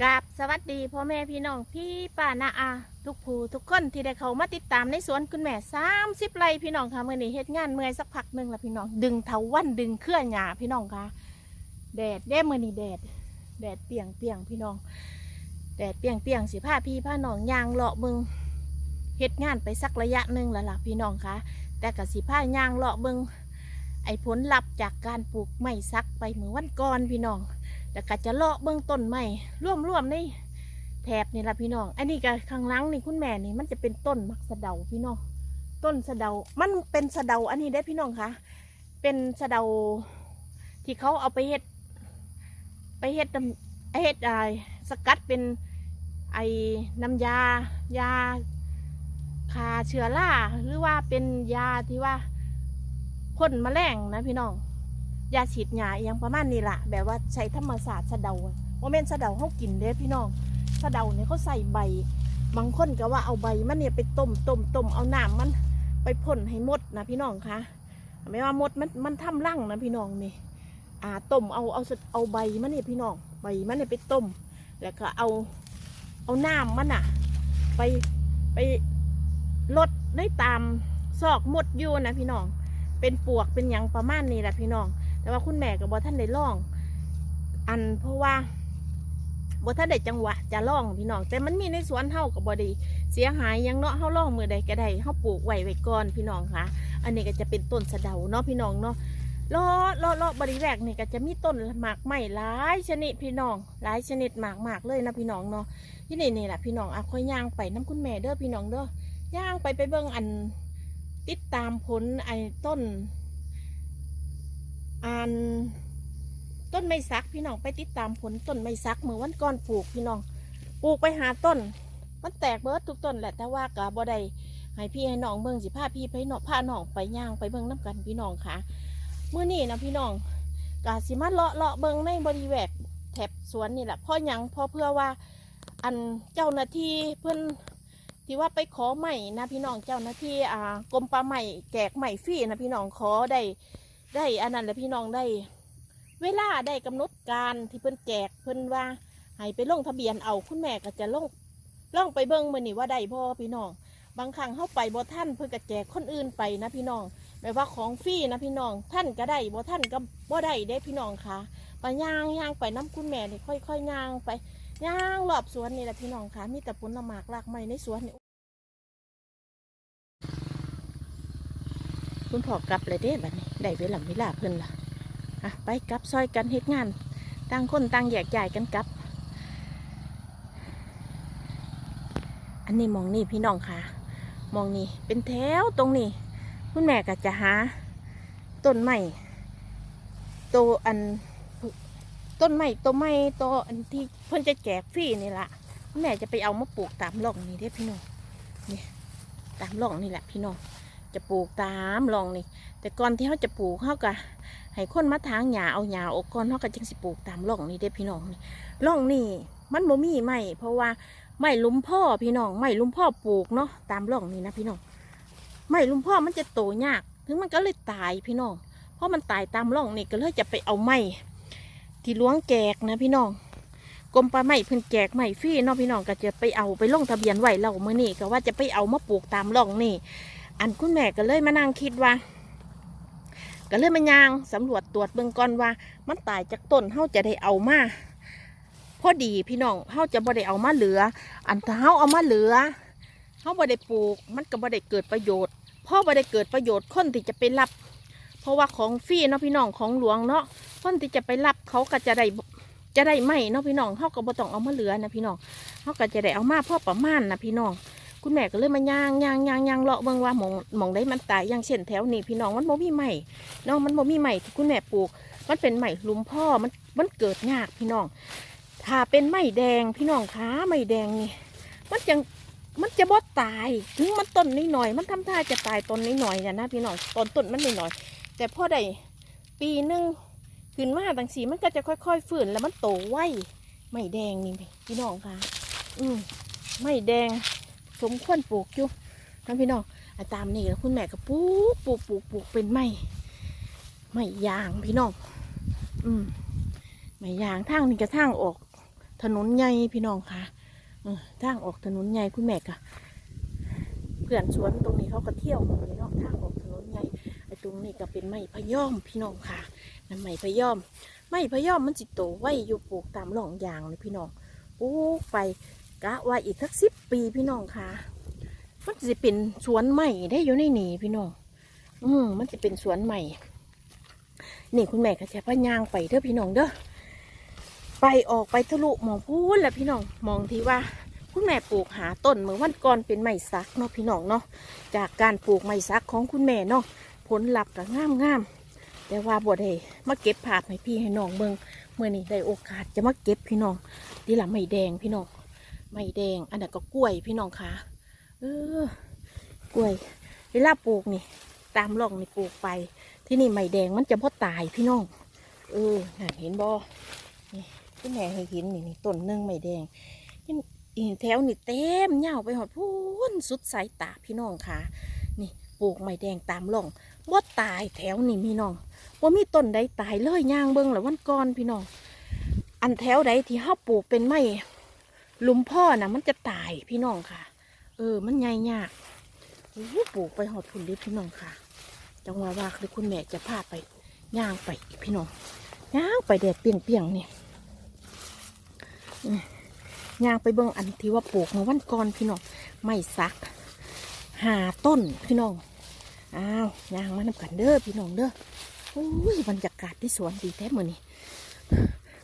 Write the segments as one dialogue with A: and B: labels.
A: กราบสวัสดีพ่อแม่พี่น้องพี่ป้านาอา ทุกผู้ทุกคนที่ได้เข้ามาติดตามในสวนคุณแม่สามสิบไร่พี่น้องค่ะเมื่อนี้เฮ็ดงานเมื่อยสักพักหนึ่งละพี่น้อง ดึงเถาวันดึงเคลื่อนหยาพี่น้องค่ะแดดเด้เมื่อนี้แดด แดดเปียงเปียงพี่น้อง แดดเปียงเปียงสิผ้าพี่ผ้าน้องยางเลาะมึงเฮ็ดงานไปสักระยะหนึ่งแล้วล่ะพี่น้องค่ะแต่กับสิผ้ายางเลาะมึงไอ้ผลลัพธ์จากการปลูกไม้ซักไปเมื่อวันก่อนพี่น้อง แล้วก็จะเลาะเบื้องต้นใหม่ร่วมๆในแถบนี่ละพี่น้อง อันนี้ก็ข้างหลังนี่คุณแม่นี่มันจะเป็นต้นมักสะเดาพี่น้อง ต้นสะเดา มันเป็นสะเดาอันนี้ได้พี่น้องคะ เป็นสะเดาที่เขาเอาไปเฮ็ด ไปเฮ็ดน้ำเฮ็ดอะไรสกัดเป็นไอ้น้ำยายาคาเชื้อราหรือว่าเป็นยาที่ว่าพ่นแมลงนะพี่น้อง ยาฉีดยาอหย่างประมาณนี้ล่ะ แบบว่าใช้ธรรมศาสตร์สะเดาว่าเม่นสะเดาเขากินเด้พี่น้องสะเดาเนี่ยเขาใส่ใบ บางคนก็ว่าเอาใบมันเนี่ยไปต้มต้มต้มเอาน้ำมันไปพ่นให้หมดนะพี่น้องคะไม่ว่ามดมันมันทำรังนะพี่น้องนี่อ่าต้มเอาเอาเอาใบมันเนี่ยพี่น้องใบมันเนี่ยไปต้ม แล้วก็เอาเอาน้ำมันอะไปไปลดได้ตามซอกมดอยู่นะพี่น้อง เป็นปวกเป็นยังประมาณนี้แหละพี่น้อง แต่ว่าคุณแม่กับบอท่านได้ล่อง อันเพราะว่าบอท่านได้จังหวะจะล่องพี่น้อง แต่มันมีในสวนเฮากับบอดีเสียหายยังเนาะเฮาล่องมือใดก็ได้เฮาปลูกไว้ไว้ก่อนพี่น้องค่ะอันนี้ก็จะเป็นต้นสะเดาเนาะพี่น้องเนาะล้อล้อล้อบริแวกนี่ก็จะมีต้นหมากไม้หลายชนิดพี่น้องหลายชนิดหมากมากๆเลยนะพี่น้องเนาะที่นี่นี่แหละพี่น้องอะค่อยย่างไปน้ำคุณแม่เด้อพี่น้องเด้อย่างไปไปเบิ่งอันติดตามผลไอ้ต้น อันต้นไม้ซักพี่น้องไปติดตามผลต้นไม้ซักเมื่อวันก่อนปลูกพี่น้องปลูกไปหาต้น มันแตกเบิดทุกต้นแหละแต่ว่ากะบ่ได้ให้พี่ให้น้องเบิ่งสิพาพี่ไปเนาะพาน้องไปย่างไปเบิ่งน้กันพี่น้องค่ะเมื่อนี้นะพี่น้องกะสิมาเลาะเลาะเบิ่งในบริเวณแถบสวนนี่แหละเพ่อยังเพอเพื่อว่าอันเจ้าหน้าที่เพื่อนที่ว่าไปขอใหม่นะพี่น้องเจ้าหน้าที่อ่ากรมป่าใหม่แจกใหม่ฟรีนะพี่น้องขอได้ ได้อันนั้นแหละพี่น้องได้ เวลาได้กำหนดการที่เพิ่นแจกเพิ่นว่าให้ไปลงทะเบียนเอาคุณแม่ก็จะลงลองไปเบิ่งมือนี้ว่าได้พ่อพี่น้อง บางครั้งเข้าไปบ่ท่านเพิ่นก็แจกคนอื่นไปนะพี่น้องแบบว่าของฟรีนะพี่น้อง ท่านก็ได้บ่ท่านก็บ่ได้เด้พี่น้องค่ะไปย่างย่างไปน้ำคุณแม่เนี่ค่อยๆย่างไปย่างรอบสวนนี่แหละพี่น้องค่ะมีแต่ผลหมากรากไม้ในสวน คุณพ่อกลับเลยเด้บัดนี้ได้เวลาเวลาเพิ่นล่ะอะไปกลับซอยกันเฮ็ดงานต่างคนต่างแยกย้ายกันกลับ อันนี้มองนี่พี่น้องค่ะ มองนี่เป็นแถวตรงนี้ คุณแม่ก็จะหาต้นไม้โตวอันต้นไม้ต้นไม้โตวอันที่เพิ่นจะแจกฟรีนี่ละคุณแม่จะไปเอามาปลูกตามร่องนี่เด้พี่น้องนี่ตามร่องนี่แหละพี่น้อง จะปลูกตามร่องนี่แต่ก่อนที่เขาจะปลูกเขาก็ให้คนมาทางหญ้าเอาหญ้าออกก่อนเขาก็จังสิปลูกตามร่องนี่เด้พี่น้องนี่ร่องนี่มันบ่มีไม้เพราะว่าไม้ลุมพ่อพี่น้องไม้ลุมพ่อปลูกเนาะตามร่องนี่นะพี่น้องไม้ลุมพ่อมันจะโตยาก ถึงมันก็เลยตายพี่น้องเพราะมันตายตามร่องนี่ก็เลยจะไปเอาไม้ที่ล้วงแจกนะพี่น้องกรมป่าไม้เพิ่นแจกไม้ฟรีเนาะพี่น้องก็จะไปเอาไปลงทะเบียนไว้เราเมื่อนี่ก็ว่าจะไปเอามาปลูกตามร่องนี่ อันคุณแม่ก็เลยมานั่งคิดว่าก็เลยมายางสำรวจตรวจเบื้องก่อนว่า มันตายจากต้นเฮาจะได้เอามาพอดีพี่น้องเฮาจะบ่ได้เอามาเหลือ อันถ้าเฮาเอามาเหลือเฮาบ่ได้ปลูก มันก็บ่ได้เกิดประโยชน์พราะบ่ได้เกิดประโยชน์คนที่จะไปรับ เพราะว่าของฟรีเนาะพี่น้องของหลวงเนาะคนที่จะไปรับเขาก็จะได้จะได้ไม่เนาะพี่น้องเฮาก็บ่ต้องเอามาเหลือนะพี่น้องเฮาก็จะได้เอามาพอประมาณนะพี่น้อง คุณแม่ก็เลยมาย่างย่างย่างย่างเลาะเบิ่งว่าหมองหมองได้มันตายอย่างเช่นแถวนี้พี่น้องมันบ่มีไม้เนาะมันบ่มีไม้ที่คุณแม่ปลูก มันเป็นไม้หลุมพ่อมันมันเกิดยากพี่น้อง ถ้าเป็นไม้แดงพี่น้องคะไม้แดงนี่ มันจังมันจะบ่ตาย ถึงมันต้นนิดหน่อย มันทำท่าจะตายต้นนิดหน่อยๆเนี่ยนะพี่น้องต้นต้นมันนิดหน่อย แต่พอได้ปีหนึงขึ้นมาบางสีมันก็จะค่อย ๆ ฝืนแล้วมันโตไวไม้แดงนี่พี่น้องคะอืมไม้แดง สมควรปลูกอยู่นพี่น้องตามนี่แล้วคุณแม่ก็ปลูกปลูกปลูกปลูกเป็นไม้ไม้ยางพี่น้อง อืมไม้ยางทางนี่ก็ทางออก ถนนใหญ่พี่น้องค่ะอทางออกถนนใหญ่คุณแม่กะเพื่อนสวนตรงนี้เขาก็เที่ยวมาเลยนาะทางออกถนนใหญ่ไอ้ตรงนี้ก็เป็นไม้พะยอมพี่น้องค่ะนั่นไม้พะยอมไม้พะยอมมันจิตโตไว้อยู่ปลูกตามหล่องยางเลยพี่น้องปลูกไป กะว่าอีกสักสิบปีพี่น้องค่ะ มันจะเป็นสวนใหม่ได้อยู่ในนี่พี่น้อง อืมมันจะเป็นสวนใหม่ นี่คุณแม่ก็จะพยางไปเด้อพี่น้องเด้อ ไปออกไปทะลุมองพูนแหละพี่น้อง มองที่ว่าคุณแม่ปลูกหาต้นเมื่อวันก่อนเป็นไม้ซักเนาะพี่น้องเนาะ จากการปลูกไม้ซักของคุณแม่เนาะ ผลลัพธ์ก็งามงามแต่ว่าบวได้มาเก็บภาพให้พี่ให้น้องเบิ่งเมื่อนี้ได้โอกาสจะมาเก็บพี่น้องดีละไม้แดงพี่น้อง ไม้แดง อันนั้นก็กล้วยพี่น้องคะเออกล้วยเวลาปลูกนี่ ตามร่องนี่ปลูกไป ที่นี่ไม้แดงมันจะพ่อตายพี่น้อง เออเห็นบ่นี่พี่แม่ให้เห็นนี่นี่ต้นหนึ่งไม้แดงนี่อีแถวนี่เต็มยาไปหอดพูนสุดสายตาพี่น้องค่ะ นี่ปลูกไม้แดงตามร่องบ่ตายแถวนี่พี่น้องว่ามีต้นใดตายเลยย่างเบิ่งแล้ววันก่อนพี่น้อง อันแถวใดที่เฮาปลูกเป็นไม้ หลุมพ่อน่ะมันจะตายพี่น้องค่ะ เออ มันใหญ่ยากโอ้โหปลูกไปหอดผุนเด็ดพี่น้องค่ะ จังหวะว่าคือคุณแม่จะพาไปย่างไปอีกพี่น้องย่างไปแดดเปรียงๆนี่อืมย่างไปเบิ่งอันที่ว่าปลูกมื่อวันก่อนพี่น้องไม่ซักหาต้นพี่น้องอ้าวย่างมานำกันเด้อพี่น้องเด้อโอ้ยบรรยากาศที่สวนดีแท้เหมือนี้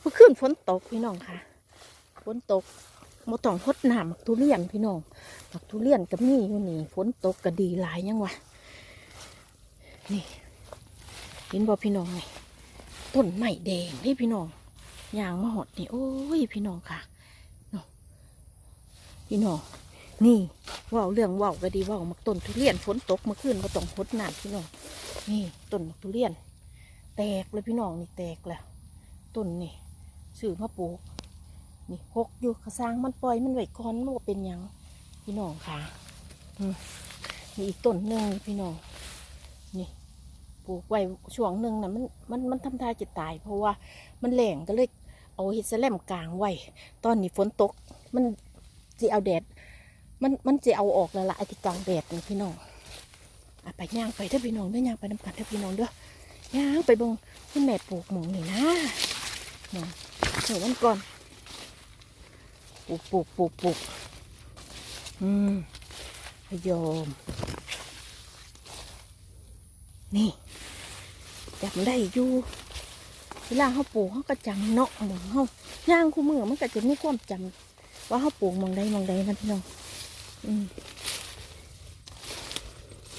A: เมื่อคืนฝนตกพี่น้องค่ะฝนตก มาต้องพดน้ำมักทุเรียนพี่น้องมักทุเรียนก็มีอยู่นี่ฝนตกก็ดีหลายยังวะนี่เห็นบ่พี่น้องนี่ต้นไม้แดงนี่พี่น้องยางมาหอดนี่โอ้ยพี่น้องค่ะพี่น้องนี่ว่าวเรื่องว่าวก็ดีว่าวมักต้นทุเรียนฝนตกเมื่อคืนก็ต้องพดน้ำพี่น้องนี่ต้นมักทุเรียน แตกเลยพี่น้องนี่แตกแล้วต้นนี่สื่อมาปลูก นี่หกอยู่กระซางมันปล่อยมันไว้ก่อนมันเป็นยังพี่น้องค่ะอืมนี่อีกต้นหนึ่งพี่น้องนี่ปลูกไว้ช่วงหนึ่งนะมันมันมันทำท่าจะตาย เพราะว่ามันแหลงก็เลยเอาเห็ดแสลมกลางไว้ตอนนี้ฝนตก มันจะเอาแดด มันมันจะเอาออกแล้วละไอ้ที่กลางแดดนี่พี่น้องอะไปย่างไปเถอะพี่น้องเด้อย่างไปน้ำกันเถอะพี่น้องเด้อย่างไปบงคุณแม่ปลูกหมองนี่นะหมองเดี๋ยววันก่อน ปลูกปลูกปลูกปลูกอืมพยอม นี่จำได้อยู่เวลาเขาปลูกเขาก็จำเนาะหมองเขาย่างคู่มือมันก็จะมีความจำว่าเขาปลูกมองใดมองใดนะพี่น้องอืม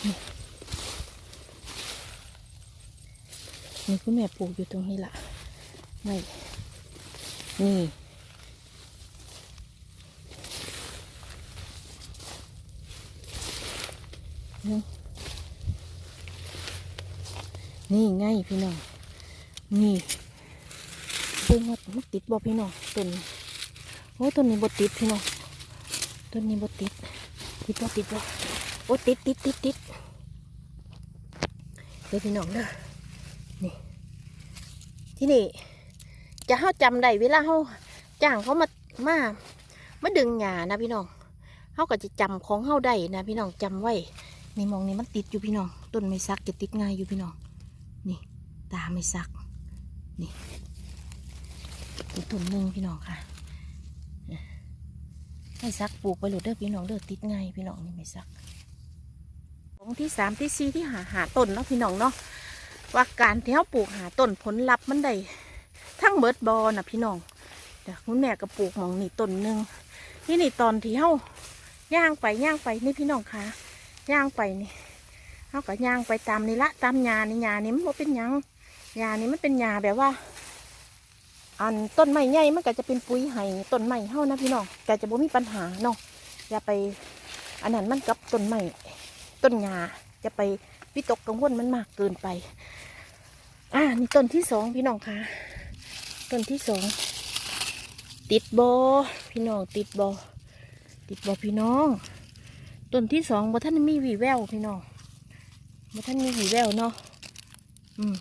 A: นี่นี่คุณแม่ปลูกอยู่ตรงนี้ล่ะ ไม่ นี่ นี่นี่ไงพี่น้อง นี่เบิ่งว่ามันติดบ่พี่น้องต้นโอ้ต้นนี้บ่ติดพี่น้องต้นนี้บ่ติด ติดบ่ติดบ่โอ้ติดติดติดติดเดี๋ยวพี่น้องเด้อนี่ ที่นี่ จะเฮาจำได้เวลาเฮาจ้างเขามามามาดึงหญ้านะพี่น้องเฮาก็จะจำของเฮาได้นะพี่น้องจำไว้ ในมองนี่มันติดอยู่พี่น้อง ต้นไม้ซักจะติดง่ายอยู่พี่น้อง นี่ ตาไม่ซัก นี่อีกต้นหนึ่งพี่น้องค่ะไม่ซักปลูกไปหลุดเด้อพี่น้องเด้อติดง่ายพี่น้องนี่ไม่ซักของที่สามที่สี่ที่หาหาต้นเนาะพี่น้องเนาะว่าการที่เขาปลูกหาต้นผลลัพธ์มันได้ทั้งเบิดบอนะพี่น้องแต่คุณแม่ก็ปลูกหมองนี่ต้นหนึ่งนี่นี่ตอนที่เขาย่างไปย่างไปนี่พี่น้องค่ะ ย่างไปนี่เขาก็ย่างไปตามนี่ละตามหญ้านี่หญ้านี่มันบ่เป็นหยังหญ้านี่มันเป็นหญ้าแบบว่า อันต้นไม้ใหญ่มันก็จะเป็นปุ๋ยให้ต้นไม้เฮานะพี่น้องแต่จะบ่มีปัญหาเนาะอย่าไป อันนั้นมันกับต้นไม้ต้นหญ้าจะไปวิตกกังวลมันมากเกินไป อ่านี่ต้นที่สองพี่น้องคะต้นที่สองติดบอพี่น้องติดบอติดบอพี่น้อง ต้นที่สองบ่ท่านมีหวีแววพี่น้องบ่ท่านมีหวีแววเนาะอืม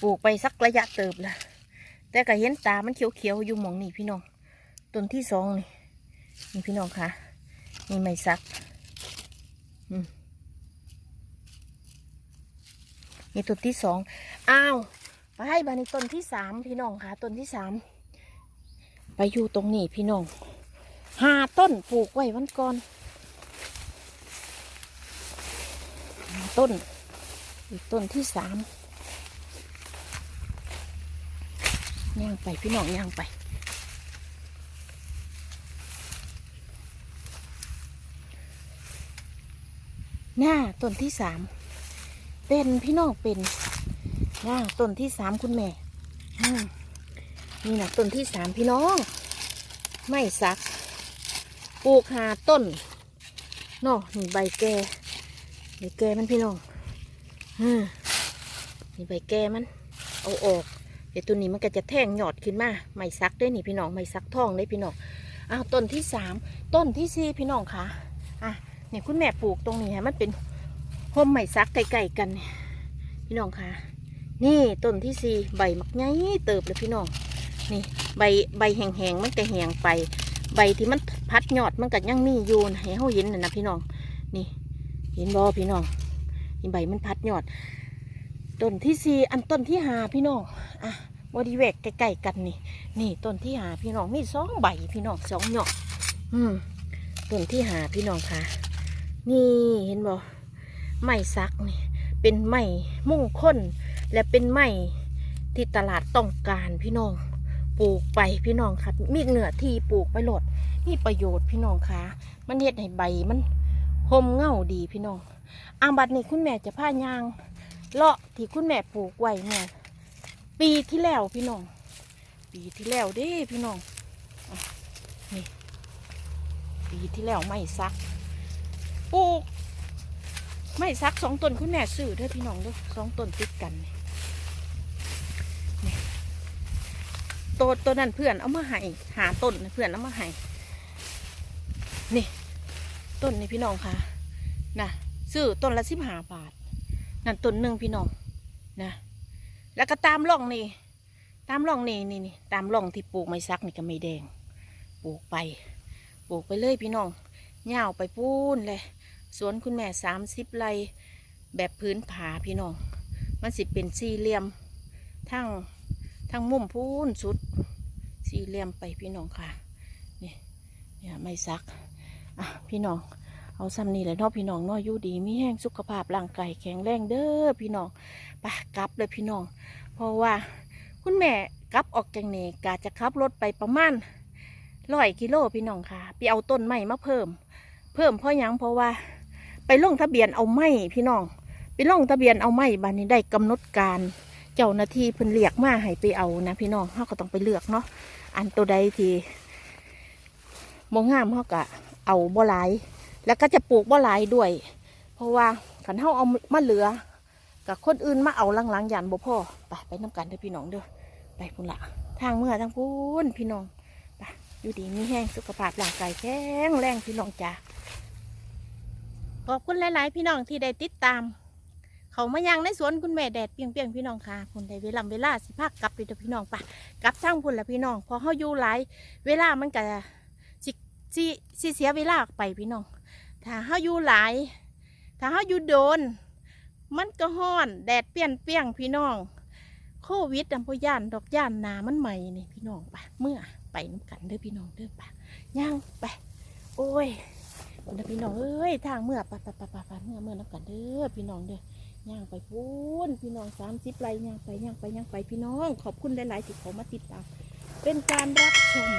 A: ปลูกไปสักระยะเติบละแต่ก็เห็นตามันเขียวๆอยู่หมองนี่พี่น้องต้นที่สองนี่นี่พี่น้องคะนี่ไม่ซักอืมนี่ต้นที่สองอ้าวไปให้บานีต้นที่สามพี่น้องค่ะต้นที่สามไปอยู่ตรงนี้พี่น้อง ห้าต้นปลูกไว้วันก่อนต้น อีกต้นที่สามย่างไปพี่น้องย่างไปหน้าต้นที่สามเป็นพี่น้องเป็นหน้าต้นที่สามคุณแม่นี่นะต้นที่สามพี่น้อง ไม่สัก ปลูกหาต้นเนาะนี่ใบแก่ใบแก่มันพี่น้องอืมนี่ใบแก่มัน เอาออกเดี๋ยวตัวนี้มันก็จะแท่งหยอดขึ้นมาไม่ซักได้นี่พี่น้องไม่ซักทองได้พี่น้องอ้าวต้นที่สามต้นที่สี่พี่น้องคะอะเนี่ยคุณแม่ปลูกตรงนี้ให้มันเป็นห่มไม่ซักไกลๆกันเนี่ยพี่น้องคะนี่ต้นที่สี่ใบมักไงเติบเลยพี่น้องนี่ใบใบแห้งๆมันก็แห้งไป ใบที่มันพัดยอดมันก็ยังมีอยู่นให้เขาเห็นนะนะพี่น้อง นี่ เห็นบ่พี่น้องนี่ใบมันพัดยอด ต้นที่สี่อันต้นที่หาพี่น้อง อะบริเวกใกล้ๆกันนี่ นี่ต้นที่หาพี่น้องมีสองใบพี่น้องสองหยอดอืมต้นที่หาพี่น้องค่ะ นี่เห็นบ่ไม้ซักนี่ เป็นไม้มุ่งค้นและเป็นไม้ที่ตลาดต้องการพี่น้อง ปลูกไปพี่น้องค่ะมีเหนือที่ปลูกไปโหลดมีประโยชน์พี่น้องค่ะมันเฮ็ดให้ใบมันหมเง่าดีพี่น้องอาบัดนี้คุณแม่จะพายางเลาะที่คุณแม่ปลูกไว้เนี่ยปีที่แล้วพี่น้อง ปีที่แล้วด้พี่น้องนี่ปีที่แล้วไม่ซักปลูกไม่ซักสองต้นคุณแม่ซื้อเด้อพี่น้องเด้อสองต้นติดกันนี่นี่ ตัวตัวนั้นเพื่อนเอามาให้หาต้นเพื่อนเอามาให้นี่ ต้นนี่พี่น้องค่ะนะซื้อต้นละสิบห้าบาท นั่นต้นหนึ่งพี่น้องนะแล้วก็ตามร่องนี่ตามร่องนี่นี่นี่ตามร่องที่ปลูกไม้ซักนี่ก็ไม่แดง ปลูกไป ปลูกไปเลยพี่น้องเหย่าวไปปูนเลยสวนคุณแม่สามสิบไร่แบบพื้นผาพี่น้อง มันสิเป็นสี่เหลี่ยมทั้ง ทั้งมุมพูนสุด สี่เหลี่ยมไปพี่น้องค่ะ นี่เนี่ยไม่ซัก อะพี่น้อง เอาซ้ำนี่แหละเนาะพี่น้องเนาะอยู่ดีมีแห้งสุขภาพร่างกายแข็งแรงเด้อพี่น้องไปกลับเลยพี่น้อง เพราะว่าคุณแม่กลับออกจากนี่กาจะขับรถไปประมาณร้อยกิโลพี่น้องค่ะ ไปเอาต้นไม้มาเพิ่ม เพิ่มเพราะยังเพราะว่า ไปลงทะเบียนเอาไม้พี่น้อง ไปลงทะเบียนเอาไม้บันนี้ได้กำหนดการ เจ้าหน้าที่เพิ่นเรียกมาให้ไปเอานะพี่น้องเขาก็ต้องไปเลือกเนาะอันตัวใดที่บ่งามเขาก็เอาบ่หลาย แล้วก็จะปลูกบ่หลายด้วย เพราะว่าขันเฮาเอามาเหลือกับคนอื่นมาเอาหลังๆยันบ่พ่อไปไปน้ำกันเด้อพี่น้องเด้อไปพุ่นละทางเมื่อทางพุ่นพี่น้องไปอยู่ดีมีแห้งสุขภาพร่างกายแข็งแรงพี่น้องจ้าขอบคุณหลาย ๆ พี่น้องที่ได้ติดตาม เขามายังในสวนคุณแม่แดดเปรียงๆพี่น้องค่ะคุณได้เวลาเวลาสิพากกลับไปเด้อพี่น้องปะกลับทางพุ่นละพี่น้องพอเฮาอยู่หลายเวลามันก็สิสิสิเสียเวลาไปพี่น้อง ถ้าเฮาอยู่หลาย ถ้าเฮาอยู่โดน มันก็ฮ้อนแดดเปียนเปียงพี่น้องโควิดอันพย่านดอกย่านนามันใหม่นี่พี่น้องไปเมื่อไปน้ำกันเด้อพี่น้องเด้อไปย่างไปโอ้ยเด้อพี่น้องเอ้ยทางเมื่อปไปไปไปไปเมื่อเมื่อน้ำกันเด้อพี่น้องเด้อ ย่างไปพูนพี่น้องสามสิบไรย่างไปย่างไปย่างไปพี่น้อง ขอบคุณหลายๆที่เขามาติดตามเป็นการรับชม